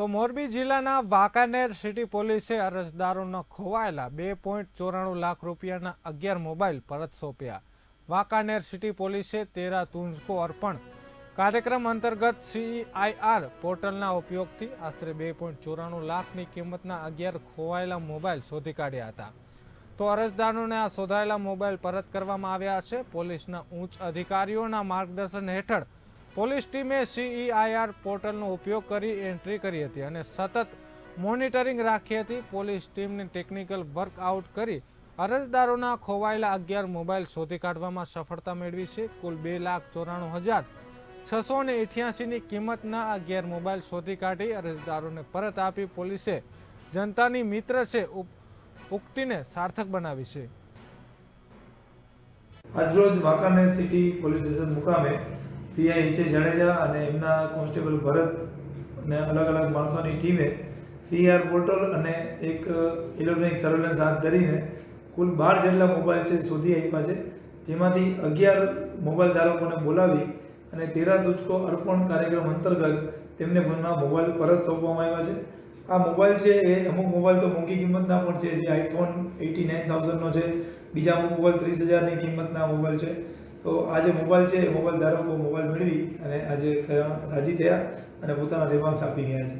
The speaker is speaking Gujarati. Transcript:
તો મોરબી જિલ્લાના વાંકાનેર સિટી પોલીસે અરજદારોના ખોવાયેલા બે પોઈન્ટ ચોરાણું લાખ રૂપિયાના અગિયાર મોબાઈલ પરત સોંપ્યા. વાંકાનેર સિટી પોલીસે તેરા તુંજકો અર્પણ કાર્યક્રમ અંતર્ગત સીઆઈઆર પોર્ટલના ઉપયોગથી આશરે બે પોઈન્ટ ચોરાણું લાખની કિંમતના અગિયાર ખોવાયેલા મોબાઈલ શોધી કાઢ્યા હતા. તો અરજદારોને આ શોધાયેલા મોબાઈલ પરત કરવામાં આવ્યા છે. પોલીસના ઉચ્ચ અધિકારીઓના માર્ગદર્શન હેઠળ પોલીસ ટીમે સીઈઆઈઆર પોર્ટલનો ઉપયોગ કરી એન્ટ્રી કરી હતી અને સતત મોનિટરિંગ રાખી હતી. પોલીસ ટીમને ટેકનિકલ વર્કઆઉટ કરી અરજદારોના ખોવાયેલા અગિયાર મોબાઈલ શોધી કાઢવામાં સફળતા મેળવી છે. કુલ બે લાખ ચોરાણું હજાર છસો ને અઠ્યાસીની કિંમતના અગિયાર મોબાઈલ શોધી કાઢી અરજદારોને પરત આપી પોલીસે જનતાની મિત્ર છે ઉક્તિને સાર્થક બનાવી છે. આજરોજ વાંકાનેર સિટી પોલીસ સ્ટેશન મુકામે પીઆઈ એચ એ જાડેજા અને એમના કોન્સ્ટેબલ ભરત અને અલગ અલગ માણસોની ટીમે સીઆર પોર્ટલ અને એક ઇલેક્ટ્રોનિક સર્વેલન્સ હાથ ધરીને કુલ બાર જેટલા મોબાઈલ છે શોધી આપ્યા છે, જેમાંથી અગિયાર મોબાઈલ ધારકોને બોલાવી અને તેરા દુચકો અર્પણ કાર્યક્રમ અંતર્ગત તેમને મનમાં મોબાઈલ પરત સોંપવામાં આવ્યા છે. આ મોબાઈલ છે એ અમુક મોબાઈલ તો મોંઘી કિંમતના પણ છે, જે આઈફોન એટી નાઇન થાઉઝન્ડનો છે, બીજા અમુક મોબાઈલ ત્રીસ હજારની કિંમતના મોબાઈલ છે. તો આ જે મોબાઈલ છે એ મોબાઈલ ધારકો મોબાઈલ મેળવી અને આજે રાજી થયા અને પોતાના રેવાંશ આપી ગયા છે.